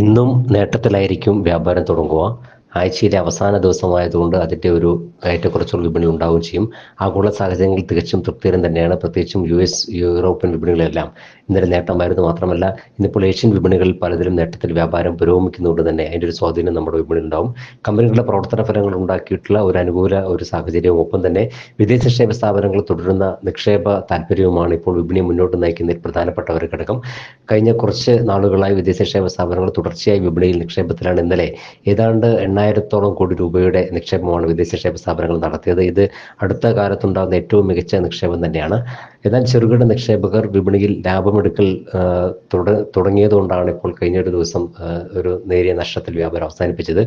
ഇന്നും നേട്ടത്തിലായിരിക്കും വ്യാപാരം തുടങ്ങുക. ആഴ്ചയിലെ അവസാന ദിവസമായതുകൊണ്ട് അതിന്റെ ഒരു ഏറ്റക്കുറച്ചുള്ള വിപണി ഉണ്ടാവുകയും ചെയ്യും. ആഗോള സാഹചര്യങ്ങളിൽ തികച്ചും തൃപ്തികരം തന്നെയാണ്. പ്രത്യേകിച്ചും യു എസ് യൂറോപ്യൻ വിപണികളെല്ലാം ഇന്നലെ നേട്ടമായിരുന്നു മാത്രമല്ല ഇന്നിപ്പോൾ ഏഷ്യൻ വിപണികളിൽ പലതിലും നേട്ടത്തിൽ വ്യാപാരം പുരോഗമിക്കുന്നതുകൊണ്ട് തന്നെ അതിന്റെ ഒരു സ്വാധീനം നമ്മുടെ വിപണി ഉണ്ടാവും കമ്പനികളുടെ പ്രവർത്തന ഫലങ്ങൾ ഉണ്ടാക്കിയിട്ടുള്ള ഒരു അനുകൂല ഒരു സാഹചര്യവും ഒപ്പം തന്നെ വിദേശ നിക്ഷേപ സ്ഥാപനങ്ങൾ തുടരുന്ന നിക്ഷേപ താല്പര്യവുമാണ് ഇപ്പോൾ വിപണിയെ മുന്നോട്ട് നയിക്കുന്ന പ്രധാനപ്പെട്ട ഒരു ഘടകം. കഴിഞ്ഞ കുറച്ച് നാളുകളായി വിദേശ നിക്ഷേപ സ്ഥാപനങ്ങൾ തുടർച്ചയായി വിപണിയിൽ നിക്ഷേപത്തിലാണ്. ഇന്നലെ ഏതാണ്ട് എണ്ണായിരത്തോളം കോടി രൂപയുടെ നിക്ഷേപമാണ് വിദേശ നിക്ഷേപ സ്ഥാപനങ്ങൾ നടത്തിയത്. ഇത് അടുത്ത കാലത്തുണ്ടാകുന്ന ഏറ്റവും മികച്ച നിക്ഷേപം തന്നെയാണ്. എന്നാൽ ചെറുകിട നിക്ഷേപകർ വിപണിയിൽ ലാഭമെടുക്കൽ തുടങ്ങിയതുകൊണ്ടാണ് ഇപ്പോൾ കഴിഞ്ഞ ഒരു ദിവസം ഒരു നേരിയ നഷ്ടത്തിൽ വ്യാപാരം അവസാനിപ്പിച്ചത്.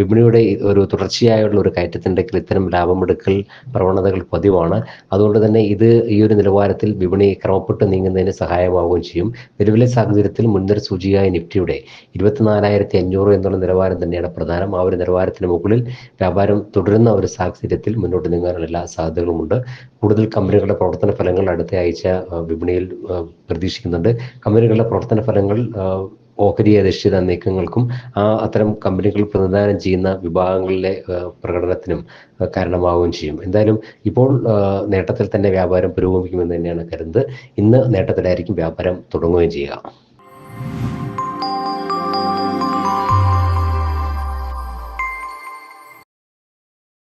വിപണിയുടെ ഒരു തുടർച്ചയായുള്ള ഒരു കയറ്റത്തിന്റെ ഇത്തരം ലാഭമെടുക്കൽ പ്രവണതകൾ പതിവാണ്. അതുകൊണ്ട് തന്നെ ഇത് ഈ ഒരു നിലവാരത്തിൽ വിപണി ക്രമപ്പെട്ട് നീങ്ങുന്നതിന് സഹായമാവുകയും ചെയ്യും. നിലവിലെ സാഹചര്യത്തിൽ മുൻനിര സൂചികയായ നിഫ്റ്റിയുടെ ഇരുപത്തിനാലായിരത്തി അഞ്ഞൂറ് എന്നുള്ള നിലവാരം തന്നെയാണ് പ്രധാനം. ആ ഒരു നിലവാരത്തിന് മുകളിൽ വ്യാപാരം തുടരുന്ന ഒരു സാഹചര്യത്തിൽ മുന്നോട്ട് നീങ്ങാനുള്ള എല്ലാ സാധ്യതകളുമുണ്ട് കൂടുതൽ കമ്പനികളുടെ പ്രവർത്തന ഫലങ്ങൾ അടുത്ത ആഴ്ച വിപണിയിൽ പ്രതീക്ഷിക്കുന്നുണ്ട്. കമ്പനികളുടെ പ്രവർത്തന ഫലങ്ങൾ ഓഹരി അധിഷ്ഠിത നീക്കങ്ങൾക്കും ആ അത്തരം കമ്പനികൾ പ്രതിദാനം ചെയ്യുന്ന വിഭാഗങ്ങളിലെ പ്രകടനത്തിനും കാരണമാവുകയും ചെയ്യും. എന്തായാലും ഇപ്പോൾ നേട്ടത്തിൽ തന്നെ വ്യാപാരം പുരോഗമിക്കുമെന്ന് തന്നെയാണ് കരുതുന്നത്. ഇന്ന് നേട്ടത്തിലായിരിക്കും വ്യാപാരം തുടങ്ങുകയും ചെയ്യുക.